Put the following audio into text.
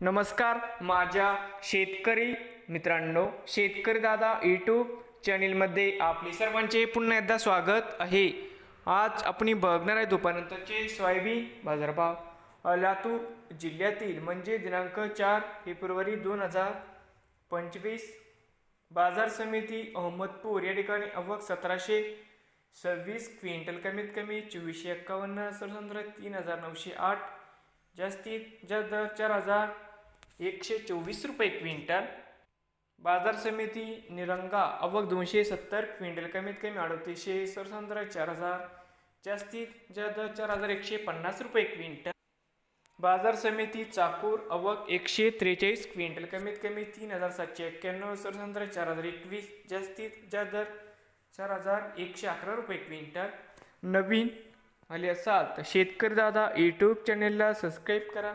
नमस्कार माझ्या शेतकरी मित्रांनो शेतकरी दादा यूट्यूब चॅनेलमध्ये आपले सर्वांचे पुन्हा एकदा स्वागत आहे. आज आपण बघणार आहे दुपारनंतरचे सोयाबीन बाजारभाव. लातूर जिल्ह्यातील म्हणजे दिनांक चार फेब्रुवारी दोन हजार पंचवीस बाजार समिती अहमदपूर या ठिकाणी अवघ सतराशे सव्वीस क्विंटल कमीत कमी चोवीसशे एक्कावन्न सरसंद्र तीन हजार नऊशे आठ जास्तीत जास्त दर चार हजार एकशे चोवीस रुपये क्विंटल. बाजार समिती निरंगा अवघ दोनशे सत्तर क्विंटल कमीत कमी अडतीसशे सरसंद्र चार हजार जास्तीत जास्त चार हजार एकशे पन्नास रुपये क्विंटल. बाजार समिती चाकूर अवक एकशे त्रेचाळीस क्विंटल कमीत कमी तीन हजार सातशे एक्क्याण्णव सरसंद्र चार हजार एकवीस जास्तीत जास्त दर चार हजार एकशे अकरा रुपये क्विंटल. नवीन आले असाल तर शेतकरी दादा यूट्यूब चॅनेलला सबस्क्राईब करा.